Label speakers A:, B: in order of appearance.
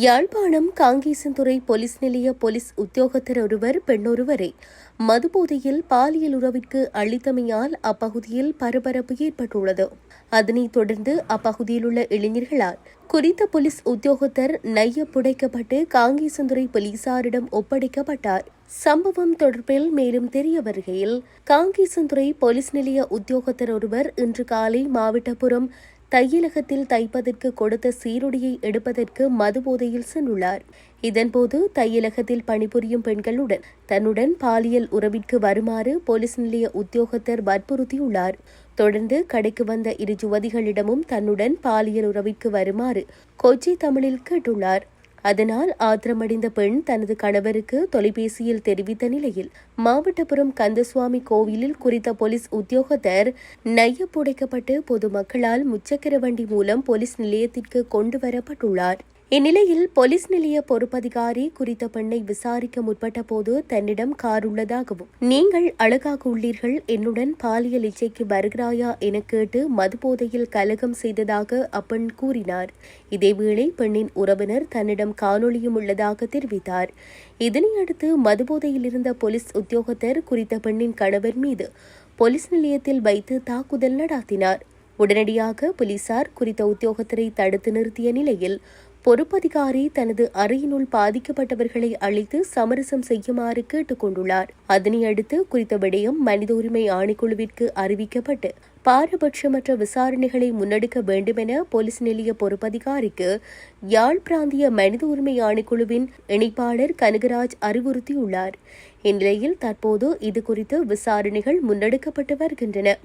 A: Yazhpanam Kankesanthurai police நிலைய police உத்தியோகத்தர் ஒருவர் பெண்ணொருவரை மதுபோதையில் பாலியல் உறவிற்கு அளித்தமையால் அப்பகுதியில் பரபரப்பு ஏற்பட்டுள்ளது. அதனைத் தொடர்ந்து அப்பகுதியில் உள்ள இளைஞர்களால் குறித்த போலீஸ் உத்தியோகத்தர் நைய புடைக்கப்பட்டு காங்கேசன்துறை போலீசாரிடம் ஒப்படைக்கப்பட்டார். சம்பவம் தொடர்பில் மேலும் தெரிய வருகையில் காங்கேசன்துறை போலீஸ் நிலைய உத்தியோகத்தர் ஒருவர் இன்று காலை மாவட்டபுரம் தையலகத்தில் தைப்பதற்கு கொடுத்த சீருடையை எடுப்பதற்கு மது போதையில் சென்றுள்ளார். இதன்போது தையலகத்தில் பணிபுரியும் பெண்களுடன் தன்னுடன் பாலியல் உறவிற்கு வருமாறு போலீஸ் நிலைய உத்தியோகத்தர் வற்புறுத்தியுள்ளார். தொடர்ந்து கடைக்கு வந்த இரு யுவதிகளிடமும் தன்னுடன் பாலியல் உறவிற்கு வருமாறு கொச்சி தமிழில் கேட்டுள்ளார். அதனால் ஆத்திரமடைந்த பெண் தனது கணவருக்கு தொலைபேசியில் தெரிவித்த நிலையில் மாவட்டபுரம் கந்தசுவாமி கோவிலில் குறித்த போலீஸ் உத்தியோகத்தர் நைய புடைக்கப்பட்டு பொதுமக்களால் முச்சக்கர வண்டி மூலம் போலீஸ் நிலையத்திற்கு கொண்டு வரப்பட்டுள்ளார். இந்நிலையில் போலீஸ் நிலைய பொறுப்பதிகாரி குறித்த பெண்ணை விசாரிக்க முற்பட்ட போது தன்னிடம் கார் உள்ளதாகவும் நீங்கள் அழகாக உள்ளீர்கள் என்னுடன் பாலியல் இச்சைக்கு வருகிறாயா என கேட்டு மதுபோதையில் கலகம் செய்ததாக அப்பெண் கூறினார். இதேவேளை பெண்ணின் உறவினர் தன்னிடம் காணொளியும் உள்ளதாக தெரிவித்தார். இதனையடுத்து மதுபோதையில் இருந்த போலீஸ் உத்தியோகத்தர் குறித்த பெண்ணின் கணவர் மீது போலீஸ் நிலையத்தில் வைத்து தாக்குதல் நடாத்தினார். உடனடியாக போலீசார் குறித்த உத்தியோகத்தரை தடுத்து நிறுத்திய நிலையில் பொறுப்பதிகாரி தனது அறையினுள் பாதிக்கப்பட்டவர்களை அழைத்து சமரசம் செய்யுமாறு கேட்டுக் கொண்டுள்ளார் அதனையடுத்து குறித்த விடயம் மனித உரிமை ஆணைக்குழுவிற்கு அறிவிக்கப்பட்டு பாரபட்சமற்ற விசாரணைகளை முன்னெடுக்க வேண்டுமென போலீஸ் நிலைய பொறுப்பதிகாரிக்கு யாழ் பிராந்திய மனித உரிமை ஆணைக்குழுவின் இணைப்பாளர் கனகராஜ் அறிவுறுத்தியுள்ளார். இந்நிலையில் தற்போது இதுகுறித்து விசாரணைகள் முன்னெடுக்கப்பட்டு வருகின்றன.